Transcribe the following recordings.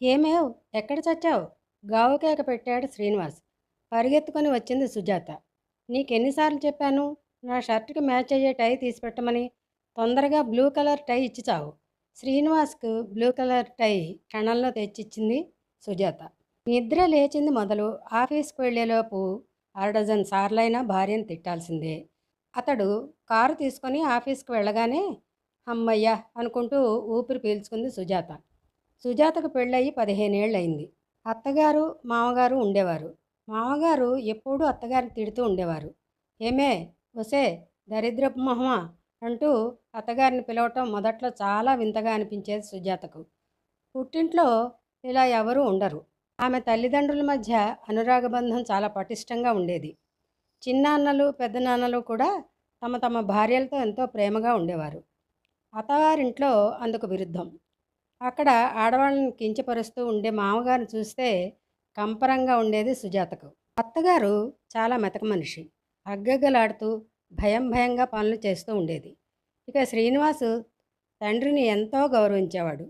ఏమేవ్ ఎక్కడ చచ్చావు? గావుకేక పెట్టాడు శ్రీనివాస్. పరిగెత్తుకొని వచ్చింది సుజాత. నీకెన్నిసార్లు చెప్పాను నా షర్ట్కి మ్యాచ్ అయ్యే టై తీసి పెట్టమని తొందరగా బ్లూ కలర్ టై ఇచ్చి చావు. శ్రీనివాస్కు బ్లూ కలర్ టై క్షణంలో తెచ్చిచ్చింది సుజాత. నిద్ర లేచింది మొదలు. ఆఫీస్కి వెళ్ళేలోపు అరడజన్ సార్లైనా భార్యను తిట్టాల్సిందే. అతడు కారు తీసుకొని ఆఫీస్కి వెళ్ళగానే అమ్మయ్య అనుకుంటూ ఊపిరి పీల్చుకుంది సుజాత. సుజాతకు పెళ్ళయి పదిహేనేళ్ళయింది. అత్తగారు మామగారు ఉండేవారు. మామగారు ఎప్పుడూ అత్తగారిని తిడుతూ ఉండేవారు. ఏమే ఒసే దరిద్రపు మొహమా? అంటూ అత్తగారిని పిలవటం మొదట్లో చాలా వింతగా అనిపించేది సుజాతకు. పుట్టింట్లో ఇలా ఎవరూ ఉండరు. ఆమె తల్లిదండ్రుల మధ్య అనురాగబంధం చాలా పటిష్టంగా ఉండేది. చిన్నాన్నలు పెద్దనాన్నలు కూడా తమ తమ భార్యలతో ఎంతో ప్రేమగా ఉండేవారు. అత్తవారింట్లో అందుకు విరుద్ధం. అక్కడ ఆడవాళ్ళని కించపరుస్తూ ఉండే మామగారిని చూస్తే కంపరంగా ఉండేది సుజాతకు. అత్తగారు చాలా మెతక మనిషి. అగ్గగ్గలాడుతూ భయం భయంగా పనులు చేస్తూ ఉండేది. ఇక శ్రీనివాసు తండ్రిని ఎంతో గౌరవించేవాడు.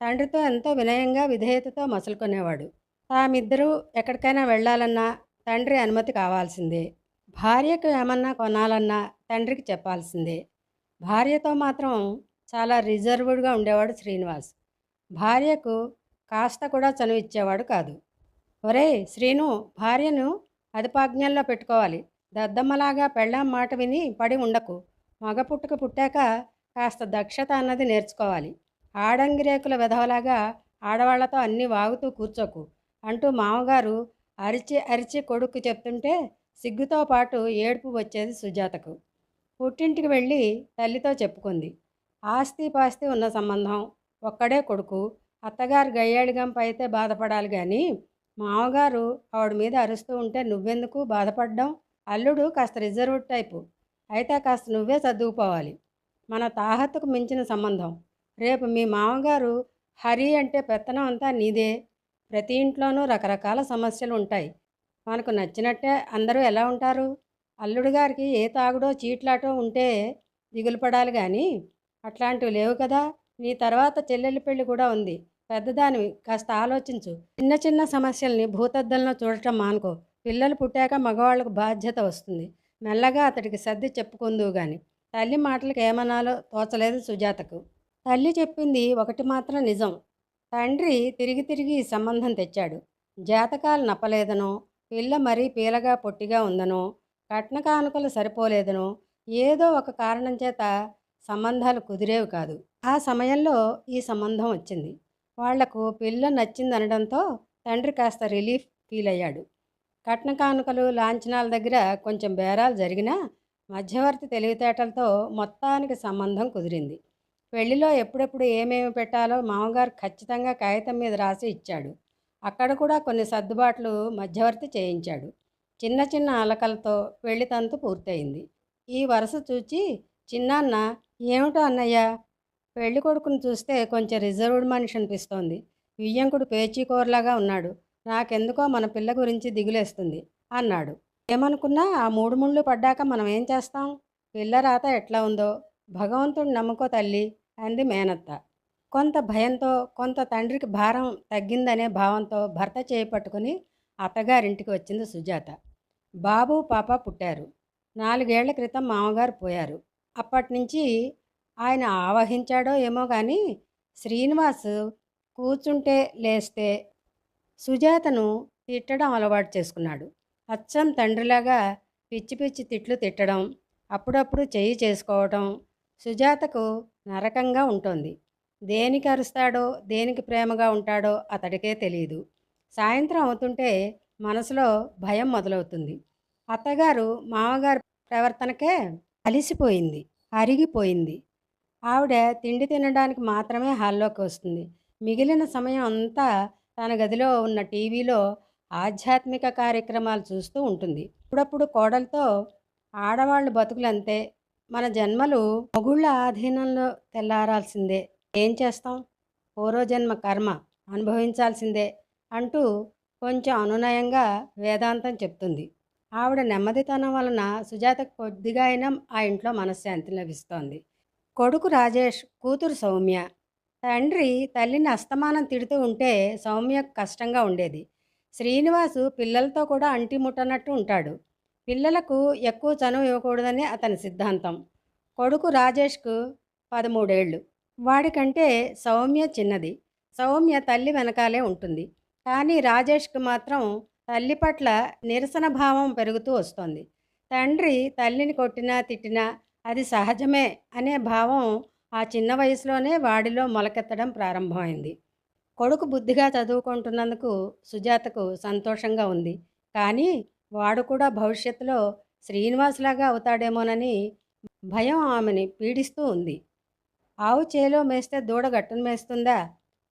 తండ్రితో ఎంతో వినయంగా విధేయతతో మసులుకునేవాడు. తామిద్దరూ ఎక్కడికైనా వెళ్ళాలన్నా తండ్రి అనుమతి కావాల్సిందే. భార్యకు ఏమన్నా కొనాలన్నా తండ్రికి చెప్పాల్సిందే. భార్యతో మాత్రం చాలా రిజర్వ్డ్గా ఉండేవాడు శ్రీనివాస్. భార్యకు కాస్త కూడా చనువిచ్చేవాడు కాదు. ఒరే శ్రీను భార్యను అదుపాజ్ఞల్లో పెట్టుకోవాలి. దద్దమ్మలాగా పెళ్ళాం మాట విని పడి ఉండకు. మగ పుట్టుక పుట్టాక కాస్త దక్షత అన్నది నేర్చుకోవాలి. ఆడంగిరేకుల విధవలాగా ఆడవాళ్ళతో అన్నీ వాగుతూ కూర్చోకు. అంటూ మామగారు అరిచి అరిచి కొడుకు చెప్తుంటే సిగ్గుతో పాటు ఏడుపు వచ్చేది సుజాతకు. పుట్టింటికి వెళ్ళి తల్లితో చెప్పుకుంది. ఆస్తి పాస్తి ఉన్న సంబంధం. ఒక్కడే కొడుకు. అత్తగారు గయ్యాళిగంప అయితే బాధపడాలి కానీ మామగారు ఆవిడ మీద అరుస్తూ ఉంటే నువ్వెందుకు బాధపడ్డం? అల్లుడు కాస్త రిజర్వ్ టైపు. అయితే కాస్త నువ్వే సర్దుకుపోవాలి. మన తాహత్తుకు మించిన సంబంధం. రేపు మీ మామగారు హరి అంటే పెత్తనం అంతా నీదే. ప్రతి ఇంట్లోనూ రకరకాల సమస్యలు ఉంటాయి. మనకు నచ్చినట్టే అందరూ ఎలా ఉంటారు? అల్లుడు గారికి ఏ తాగుడో చీట్లాటో ఉంటే దిగులు పడాలి కానీ అట్లాంటివి లేవు కదా. నీ తర్వాత చెల్లెలి పెళ్ళి కూడా ఉంది. పెద్దదానివి. కాస్త ఆలోచించు. చిన్న చిన్న సమస్యల్ని భూతద్దంలో చూడటం మానుకో. పిల్లలు పుట్టాక మగవాళ్ళకు బాధ్యత వస్తుంది. మెల్లగా అతడికి సర్ది చెప్పుకుందువు గాని. తల్లి మాటలకు ఏమనాలో తోచలేదు సుజాతకు. తల్లి చెప్పింది ఒకటి మాత్రం నిజం. తండ్రి తిరిగి తిరిగి ఈ సంబంధం తెచ్చాడు. జాతకాలు నప్పలేదనో పిల్ల మరీ పీలగా పొట్టిగా ఉందనో కట్న కానుకలు సరిపోలేదనో ఏదో ఒక కారణం చేత సంబంధాలు కుదిరేవి కాదు. ఆ సమయంలో ఈ సంబంధం వచ్చింది. వాళ్ళకు పిల్ల నచ్చిందనడంతో తండ్రి కాస్త రిలీఫ్ ఫీల్ అయ్యాడు. కట్న కానుకలు లాంఛనాల దగ్గర కొంచెం బేరాలు జరిగినా మధ్యవర్తి తెలివితేటలతో మొత్తానికి సంబంధం కుదిరింది. పెళ్ళిలో ఎప్పుడెప్పుడు ఏమేమి పెట్టాలో మామగారు ఖచ్చితంగా కాగితం మీద రాసి ఇచ్చాడు. అక్కడ కూడా కొన్ని సర్దుబాట్లు మధ్యవర్తి చేయించాడు. చిన్న చిన్న అలకలతో పెళ్ళి తంతు పూర్తయింది. ఈ వరుస చూచి చిన్నాన్న ఏమిటో అన్నయ్య? పెళ్ళి కొడుకును చూస్తే కొంచెం రిజర్వ్డ్ మనిషి అనిపిస్తోంది. వియ్యంకుడు పేచీకోరలాగా ఉన్నాడు. నాకెందుకో మన పిల్ల గురించి దిగులేస్తుంది అన్నాడు. ఏమనుకున్నా ఆ మూడు ముళ్ళు పడ్డాక మనం ఏం చేస్తాం? పిల్ల రాత ఎట్లా ఉందో? భగవంతుడు నమ్ముకో తల్లి అంది మేనత్త. కొంత భయంతో కొంత తండ్రికి భారం తగ్గిందనే భావంతో భర్త చేపట్టుకుని అత్తగారింటికి వచ్చింది సుజాత. బాబు పాప పుట్టారు. నాలుగేళ్ళ క్రితం మామగారు పోయారు. అప్పటి నుంచి ఆయన ఆవహించాడో ఏమో కానీ శ్రీనివాస్ కూర్చుంటే లేస్తే సుజాతను తిట్టడం అలవాటు చేసుకున్నాడు. అచ్చం తండ్రిలాగా పిచ్చి పిచ్చి తిట్లు తిట్టడం అప్పుడప్పుడు చేయి చేసుకోవటం సుజాతకు నరకంగా ఉంటుంది. దేనికి అరుస్తాడో దేనికి ప్రేమగా ఉంటాడో అతడికే తెలియదు సాయంత్రం అవుతుంటే మనసులో భయం మొదలవుతుంది. అత్తగారు మామగారు ప్రవర్తనకే అలిసిపోయింది అరిగిపోయింది. ఆవిడ తిండి తినడానికి మాత్రమే హాల్లోకి వస్తుంది. మిగిలిన సమయం అంతా తన గదిలో ఉన్న టీవీలో ఆధ్యాత్మిక కార్యక్రమాలు చూస్తూ ఉంటుంది. అప్పుడప్పుడు కోడలతో ఆడవాళ్ళు బతుకులంతే మన జన్మలు మొగుళ్ళ ఆధీనంలో తెల్లారాల్సిందే. ఏం చేస్తాం? పూర్వజన్మ కర్మ అనుభవించాల్సిందే అంటూ కొంచెం అనునయంగా వేదాంతం చెప్తుంది. ఆవిడ నెమ్మదితనం వలన సుజాతకు కొద్దిగా అయినా ఆ ఇంట్లో మనశ్శాంతి లభిస్తోంది. కొడుకు రాజేష్ కూతురు సౌమ్య. తండ్రి తల్లిని అస్తమానం తిడుతూ ఉంటే సౌమ్య కష్టంగా ఉండేది. శ్రీనివాసు పిల్లలతో కూడా అంటి ముట్టనట్టు ఉంటాడు. పిల్లలకు ఎక్కువ చనువు ఇవ్వకూడదని అతని సిద్ధాంతం. కొడుకు రాజేష్కు పదమూడేళ్ళు. వాడికంటే సౌమ్య చిన్నది. సౌమ్య తల్లి వెనకాలే ఉంటుంది. కానీ రాజేష్కి మాత్రం తల్లి పట్ల నిరసన భావం పెరుగుతూ వస్తోంది. తండ్రి తల్లిని కొట్టినా తిట్టినా అది సహజమే అనే భావం ఆ చిన్న వయసులోనే వాడిలో మొలకెత్తడం ప్రారంభమైంది. కొడుకు బుద్ధిగా చదువుకుంటున్నందుకు సుజాతకు సంతోషంగా ఉంది. కానీ వాడు కూడా భవిష్యత్తులో శ్రీనివాస్లాగా అవుతాడేమోనని భయం ఆమెని పీడిస్తూ ఉంది. ఆవు చేలో మేస్తే దూడ గట్టును మేస్తుందా?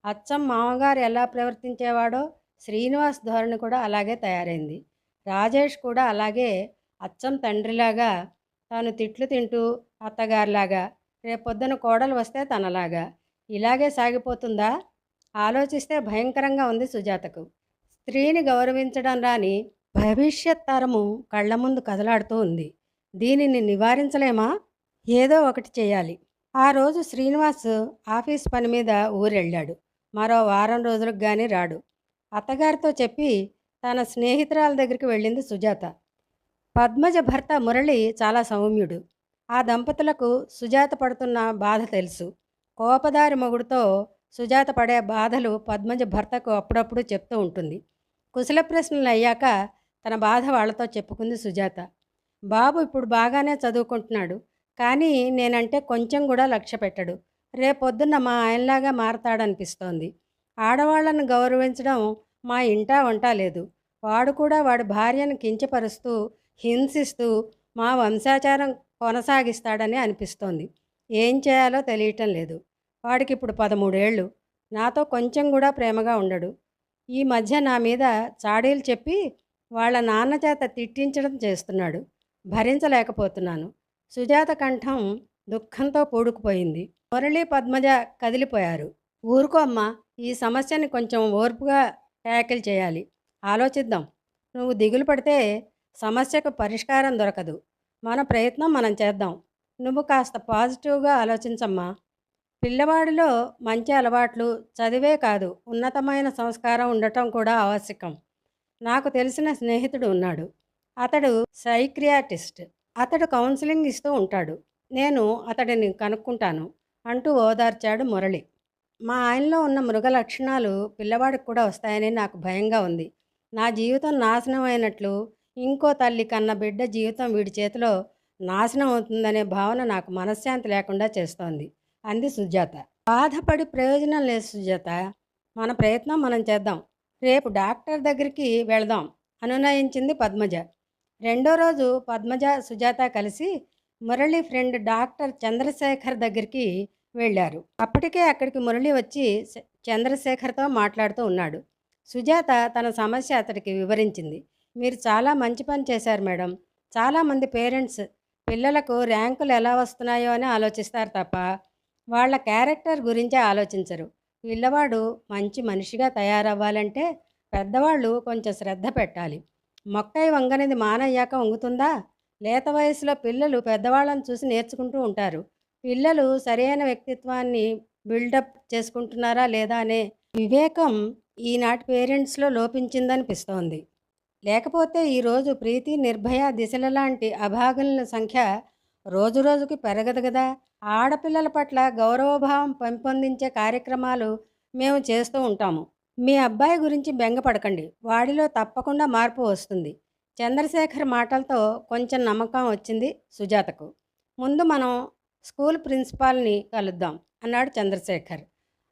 అచ్చం మామగారు ఎలా ప్రవర్తించేవాడో శ్రీనివాస్ ధోరణి కూడా అలాగే తయారైంది. రాజేష్ కూడా అలాగే అచ్చం తండ్రిలాగా తాను తిట్లు తింటూ అత్తగారిలాగా రేపొద్దున కోడలు వస్తే తనలాగా. ఇలాగే సాగిపోతుందా? ఆలోచిస్తే భయంకరంగా ఉంది సుజాతకు. స్త్రీని గౌరవించడం రాని భవిష్యత్ తరము కళ్ళ ముందు కదలాడుతూ ఉంది. దీనిని నివారించలేమా? ఏదో ఒకటి చేయాలి. ఆ రోజు శ్రీనివాస్ ఆఫీస్ పని మీద ఊరెళ్ళాడు. మరో వారం రోజులకు కానీ రాడు. అత్తగారితో చెప్పి తన స్నేహితురాల దగ్గరికి వెళ్ళింది సుజాత. పద్మజ భర్త మురళి చాలా సౌమ్యుడు. ఆ దంపతులకు సుజాత పడుతున్న బాధ తెలుసు. కోపదారి మొగుడుతో సుజాత పడే బాధలు పద్మజ భర్తకు అప్పుడప్పుడు చెప్తూ ఉంటుంది. కుశల ప్రశ్నలు అయ్యాక తన బాధ వాళ్ళతో చెప్పుకుంది సుజాత. బాబు ఇప్పుడు బాగానే చదువుకుంటున్నాడు. కానీ నేనంటే కొంచెం కూడా లక్ష్య పెట్టడు. రేపొద్దున్న మా ఆయనలాగా మారతాడనిపిస్తోంది. ఆడవాళ్ళను గౌరవించడం మా ఇంటా వంట లేదు. వాడు కూడా వాడి భార్యను కించపరుస్తూ హింసిస్తూ మా వంశాచారం కొనసాగిస్తాడని అనిపిస్తోంది. ఏం చేయాలో తెలియటం లేదు. వాడికి ఇప్పుడు పదమూడేళ్ళు. నాతో కొంచెం కూడా ప్రేమగా ఉండడు. ఈ మధ్య నా మీద చాడీలు చెప్పి వాళ్ళ నాన్న చేత తిట్టించడం చేస్తున్నాడు. భరించలేకపోతున్నాను. సుజాత కంఠం దుఃఖంతో పూడుకుపోయింది. మురళీ పద్మజ కదిలిపోయారు. ఊరుకో అమ్మా. ఈ సమస్యని కొంచెం ఓర్పుగా ట్యాకిల్ చేయాలి. ఆలోచిద్దాం. నువ్వు దిగులు పడితే సమస్యకు పరిష్కారం దొరకదు. మన ప్రయత్నం మనం చేద్దాం. నువ్వు కాస్త పాజిటివ్గా ఆలోచించమ్మా. పిల్లవాడిలో మంచి అలవాట్లు చదివే కాదు. ఉన్నతమైన సంస్కారం ఉండటం కూడా ఆవశ్యకం. నాకు తెలిసిన స్నేహితుడు ఉన్నాడు. అతడు సైక్రియాటిస్ట్. అతడు కౌన్సిలింగ్ ఇస్తూ ఉంటాడు. నేను అతడిని కనుక్కుంటాను అంటూ ఓదార్చాడు మురళి. మా ఆయనలో ఉన్న మృగ లక్షణాలు పిల్లవాడికి కూడా వస్తాయని నాకు భయంగా ఉంది. నా జీవితం నాశనం అయినట్లు ఇంకో తల్లి కన్న బిడ్డ జీవితం వీడి చేతిలో నాశనం అవుతుందనే భావన నాకు మనశ్శాంతి లేకుండా చేస్తోంది. అంది సుజాత. బాధపడి ప్రయోజనం లేదు సుజాత. మన ప్రయత్నం మనం చేద్దాం. రేపు డాక్టర్ దగ్గరికి వెళదాం అనునయించింది పద్మజ. రెండో రోజు పద్మజ సుజాత కలిసి మురళి ఫ్రెండ్ డాక్టర్ చంద్రశేఖర్ దగ్గరికి వెళ్ళారు. అప్పటికే అక్కడికి మురళి వచ్చి చంద్రశేఖర్తో మాట్లాడుతూ ఉన్నాడు. సుజాత తన సమస్య అతడికి వివరించింది. మీరు చాలా మంచి పని చేశారు మేడం. చాలామంది పేరెంట్స్ పిల్లలకు ర్యాంకులు ఎలా వస్తున్నాయో అని ఆలోచిస్తారు తప్ప వాళ్ళ క్యారెక్టర్ గురించే ఆలోచించరు. పిల్లవాడు మంచి మనిషిగా తయారవ్వాలంటే పెద్దవాళ్ళు కొంచెం శ్రద్ధ పెట్టాలి. మొక్కై వంగనిది మానయ్యాక వంగుతుందా? లేత వయసులో పిల్లలు పెద్దవాళ్ళని చూసి నేర్చుకుంటూ ఉంటారు. పిల్లలు సరైన వ్యక్తిత్వాన్ని బిల్డప్ చేసుకుంటున్నారా లేదా అనే వివేకం ఈనాటి పేరెంట్స్లో లోపించిందనిపిస్తోంది. లేకపోతే ఈరోజు ప్రీతి నిర్భయ దిశల లాంటి అభాగనుల సంఖ్య రోజు రోజుకి పెరగదు కదా ఆడపిల్లల పట్ల గౌరవభావం పెంపొందించే కార్యక్రమాలు మేము చేస్తూ ఉంటాము. మీ అబ్బాయి గురించి బెంగపడకండి. వాడిలో తప్పకుండా మార్పు వస్తుంది. చంద్రశేఖర్ మాటలతో కొంచెం నమ్మకం వచ్చింది సుజాతకు. ముందు మనం స్కూల్ ప్రిన్సిపాల్ని కలుద్దాం అన్నాడు చంద్రశేఖర్.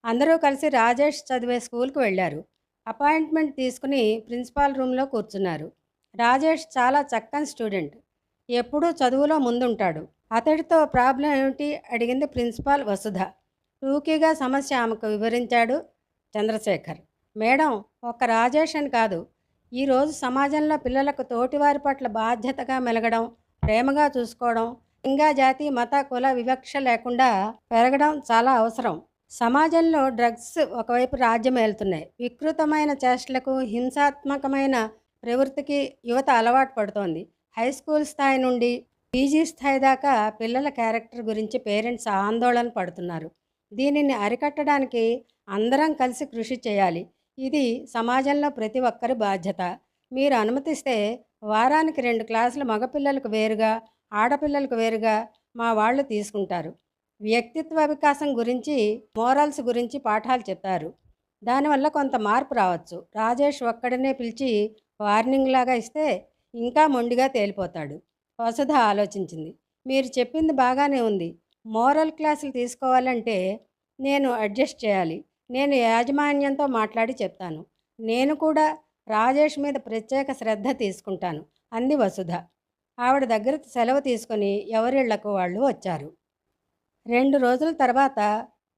అందరూ కలిసి రాజేష్ చదివే స్కూల్కి వెళ్ళారు. అపాయింట్మెంట్ తీసుకుని ప్రిన్సిపాల్ రూమ్లో కూర్చున్నారు. రాజేష్ చాలా చక్కని స్టూడెంట్. ఎప్పుడూ చదువులో ముందుంటాడు. అతడితో ప్రాబ్లం ఏమిటి అడిగింది ప్రిన్సిపాల్ వసుధ. టూకీగా సమస్య ఆమెకు వివరించాడు చంద్రశేఖర్. మేడం ఒక్క రాజేష్ అని కాదు. ఈరోజు సమాజంలో పిల్లలకు తోటివారి పట్ల బాధ్యతగా మెలగడం ప్రేమగా చూసుకోవడం ఇంకా జాతి మత కుల వివక్ష లేకుండా పెరగడం చాలా అవసరం. సమాజంలో డ్రగ్స్ ఒకవైపు రాజ్యమేలుతున్నాయి వికృతమైన చేష్టలకు హింసాత్మకమైన ప్రవృత్తికి యువత అలవాటు పడుతోంది. హై స్కూల్ స్థాయి నుండి పీజీ స్థాయి దాకా పిల్లల క్యారెక్టర్ గురించి పేరెంట్స్ ఆందోళన పడుతున్నారు. దీనిని అరికట్టడానికి అందరం కలిసి కృషి చేయాలి. ఇది సమాజంలో ప్రతి ఒక్కరి బాధ్యత. మీరు అనుమతిస్తే వారానికి రెండు క్లాసులు మగపిల్లలకు వేరుగా ఆడపిల్లలకు వేరుగా మా వాళ్ళు తీసుకుంటారు. వ్యక్తిత్వ వికాసం గురించి మోరల్స్ గురించి పాఠాలు చెప్తారు దానివల్ల కొంత మార్పు రావచ్చు. రాజేష్ ఒక్కడనే పిలిచి వార్నింగ్ లాగా ఇస్తే ఇంకా మొండిగా తేలిపోతాడు. వసుధ ఆలోచించింది. మీరు చెప్పింది బాగానే ఉంది. మోరల్ క్లాసులు తీసుకోవాలంటే నేను అడ్జస్ట్ చేయాలి. నేను యాజమాన్యంతో మాట్లాడి చెప్తాను. నేను కూడా రాజేష్ మీద ప్రత్యేక శ్రద్ధ తీసుకుంటాను. అంది వసుధ. ఆవిడ దగ్గర సెలవు తీసుకొని ఎవరిళ్ళకు వాళ్ళు వచ్చారు. రెండు రోజుల తర్వాత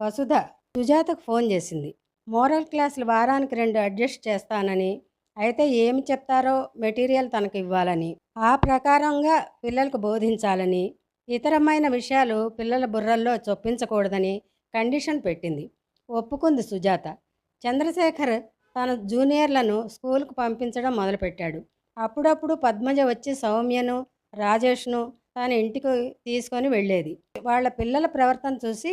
వసుధ సుజాతకు ఫోన్ చేసింది. మోరల్ క్లాసులు వారానికి రెండు అడ్జస్ట్ చేస్తానని అయితే ఏమి చెప్తారో మెటీరియల్ తనకు ఇవ్వాలని ఆ ప్రకారంగా పిల్లలకు బోధించాలని ఇతరమైన విషయాలు పిల్లల బుర్రల్లో చొప్పించకూడదని కండిషన్ పెట్టింది. ఒప్పుకుంది సుజాత. చంద్రశేఖర్ తన జూనియర్లను స్కూల్కు పంపించడం మొదలుపెట్టాడు. అప్పుడప్పుడు పద్మజ వచ్చి సౌమ్యను రాజేష్ను తన ఇంటికి తీసుకొని వెళ్ళేది. వాళ్ళ పిల్లల ప్రవర్తన చూసి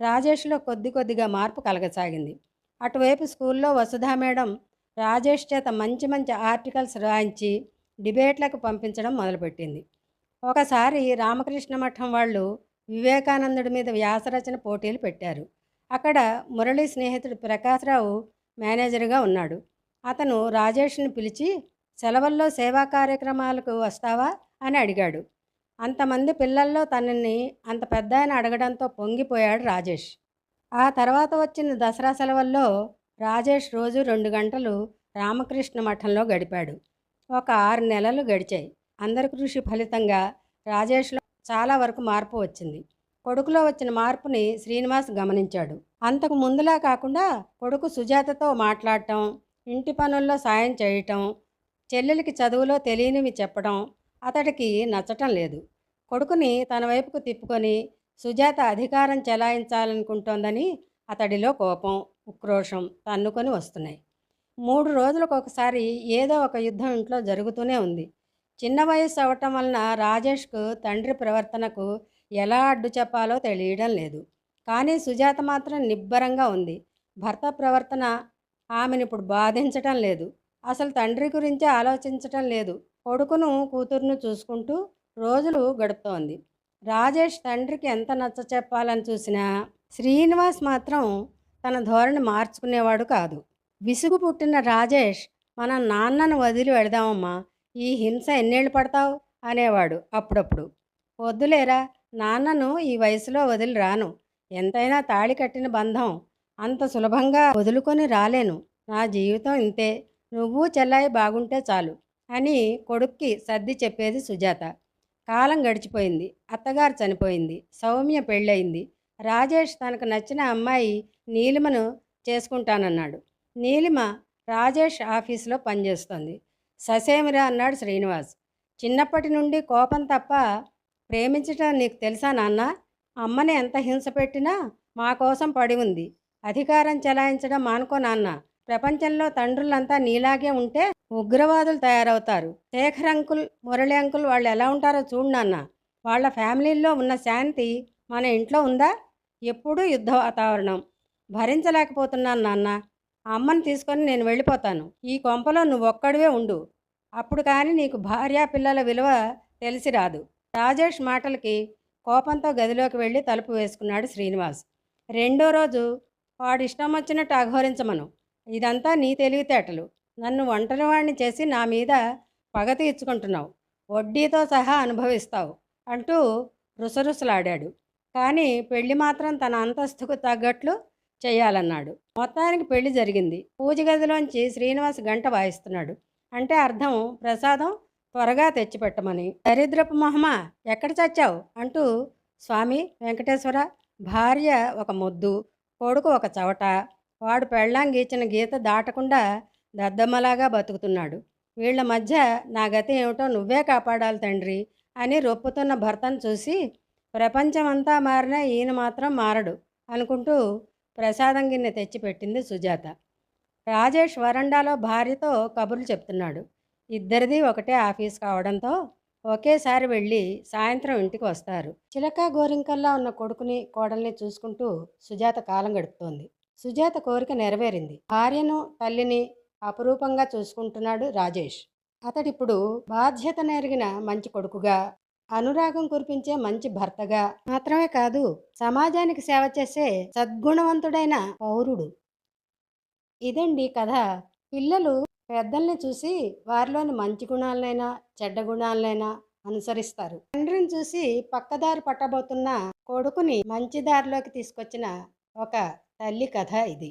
రాజేష్లో కొద్ది కొద్దిగా మార్పు కలగసాగింది. అటువైపు స్కూల్లో వసుధా మేడం రాజేష్ చేత మంచి మంచి ఆర్టికల్స్ రాయించి డిబేట్లకు పంపించడం మొదలుపెట్టింది. ఒకసారి రామకృష్ణ మఠం వాళ్ళు వివేకానందుడి మీద వ్యాసరచన పోటీలు పెట్టారు. అక్కడ మురళి స్నేహితుడు ప్రకాశ్రావు మేనేజర్గా ఉన్నాడు. అతను రాజేష్ని పిలిచి సెలవుల్లో సేవా కార్యక్రమాలకు వస్తావా? అని అడిగాడు. అంతమంది పిల్లల్లో తనని అంత పెద్ద ఆయన అడగడంతో పొంగిపోయాడు రాజేష్. ఆ తర్వాత వచ్చిన దసరా సెలవుల్లో రాజేష్ రోజు రెండు గంటలు రామకృష్ణ మఠంలో గడిపాడు. ఒక ఆరు నెలలు గడిచాయి. అందరి కృషి ఫలితంగా రాజేష్లో చాలా వరకు మార్పు వచ్చింది. కొడుకులో వచ్చిన మార్పుని శ్రీనివాస్ గమనించాడు. అంతకు ముందులా కాకుండా కొడుకు సుజాతతో మాట్లాడటం ఇంటి పనుల్లో సాయం చేయటం చెల్లెలికి చదువులో తెలియనివి చెప్పడం అతడికి నచ్చటం లేదు. కొడుకుని తన వైపుకు తిప్పుకొని సుజాత అధికారం చెలాయించాలనుకుంటోందని అతడిలో కోపం ఉక్రోషం తన్నుకొని వస్తున్నాయి. మూడు రోజులకు ఒకసారి ఏదో ఒక యుద్ధం ఇంట్లో జరుగుతూనే ఉంది. చిన్న వయసు అవటం వలన రాజేష్కు తండ్రి ప్రవర్తనకు ఎలా అడ్డు చెప్పాలో తెలియడం లేదు. కానీ సుజాత మాత్రం నిబ్బరంగా ఉంది. భర్త ప్రవర్తన ఆమెను ఇప్పుడు బాధించటం లేదు. అసలు తండ్రి గురించి ఆలోచించటం లేదు. కొడుకును కూతురును చూసుకుంటూ రోజులు గడుపుతోంది. రాజేష్ తండ్రికి ఎంత నచ్చ చెప్పాలని చూసినా శ్రీనివాస్ మాత్రం తన ధోరణి మార్చుకునేవాడు కాదు. విసుగు పుట్టిన రాజేష్ మన నాన్నను వదిలి వెళదామమ్మా ఈ హింస ఎన్నేళ్ళు పడతావు? అనేవాడు అప్పుడప్పుడు. వద్దులేరా నాన్నను ఈ వయసులో వదిలి రాను. ఎంతైనా తాళి కట్టిన బంధం. అంత సులభంగా వదులుకొని రాలేను. నా జీవితం ఇంతే. నువ్వు చెల్లాయి బాగుంటే చాలు. అని కొడుక్కి సర్ది చెప్పేది సుజాత. కాలం గడిచిపోయింది. అత్తగారు చనిపోయింది. సౌమ్య పెళ్ళయింది. రాజేష్ తనకు నచ్చిన అమ్మాయి నీలిమను చేసుకుంటానన్నాడు. నీలిమ రాజేష్ ఆఫీసులో పనిచేస్తోంది. ససేమిరా అన్నాడు శ్రీనివాస్. చిన్నప్పటి నుండి కోపం తప్ప ప్రేమించటం నీకు తెలుసా నాన్న? అమ్మని ఎంత హింస పెట్టినా మా కోసం పడి ఉంది. అధికారం చెలాయించడం మానుకో నాన్న. ప్రపంచంలో తండ్రులంతా నీలాగే ఉంటే ఉగ్రవాదులు తయారవుతారు. శేఖర్ అంకుల్ మురళి అంకుల్ వాళ్ళు ఎలా ఉంటారో చూడు నాన్న. వాళ్ళ ఫ్యామిలీల్లో ఉన్న శాంతి మన ఇంట్లో ఉందా? ఎప్పుడూ యుద్ధ వాతావరణం. భరించలేకపోతున్నాను నాన్న. అమ్మని తీసుకొని నేను వెళ్ళిపోతాను. ఈ కొంపలో నువ్వు ఒక్కడివే ఉండు. అప్పుడు కానీ నీకు భార్యా పిల్లల విలువ తెలిసి రాదు. రాజేష్ మాటలకి కోపంతో గదిలోకి వెళ్ళి తలుపు వేసుకున్నాడు శ్రీనివాస్. రెండో రోజు వాడు ఇష్టం వచ్చినట్టు అఘోరించమను. ఇదంతా నీ తెలివితేటలు. నన్ను ఒంటరివాణ్ణి చేసి నా మీద పగ తీర్చుకుంటున్నావు. వడ్డీతో సహా అనుభవిస్తావు అంటూ రుసరుసలాడాడు. కానీ పెళ్ళి మాత్రం తన అంతస్తుకు తగ్గట్లు చేయాలన్నాడు. మొత్తానికి పెళ్ళి జరిగింది. పూజ గదిలోంచి శ్రీనివాస్ గంట వాయిస్తున్నాడు. అంటే అర్థం ప్రసాదం త్వరగా తెచ్చిపెట్టమని. దరిద్రపు మొహమా ఎక్కడ చచ్చావు? అంటూ స్వామి వెంకటేశ్వర భార్య ఒక ముద్దు కొడుకు ఒక చవట వాడు పెళ్ళాం గీచిన గీత దాటకుండా దద్దమ్మలాగా బతుకుతున్నాడు. వీళ్ళ మధ్య నా గతి ఏమిటో నువ్వే కాపాడాలి తండ్రి అని రొప్పుతున్న భర్తను చూసి ప్రపంచమంతా మారినా ఈయన మాత్రం మారడు అనుకుంటూ ప్రసాదం గిన్నె తెచ్చిపెట్టింది సుజాత. రాజేష్ వరండాలో భార్యతో కబుర్లు చెప్తున్నాడు. ఇద్దరిది ఒకటే ఆఫీస్ కావడంతో ఒకేసారి వెళ్ళి సాయంత్రం ఇంటికి వస్తారు. చిలక గోరింకల్లా ఉన్న కొడుకుని కోడల్ని చూసుకుంటూ సుజాత కాలం గడుపుతోంది. సుజాత కోరిక నెరవేరింది. భార్యను తల్లిని అపురూపంగా చూసుకుంటున్నాడు రాజేష్. అతడిప్పుడు బాధ్యత నెరిగిన మంచి కొడుకుగా అనురాగం కురిపించే మంచి భర్తగా మాత్రమే కాదు సమాజానికి సేవ చేసే సద్గుణవంతుడైన పౌరుడు. ఇదండి కథ. పిల్లలు పెద్దల్ని చూసి వారిలోని మంచి గుణాలనైనా చెడ్డ గుణాలనైనా అనుసరిస్తారు. తండ్రిని చూసి పక్కదారి పట్టబోతున్న కొడుకుని మంచి దారిలోకి తీసుకొచ్చిన ఒక తల్లి కథ ఇది.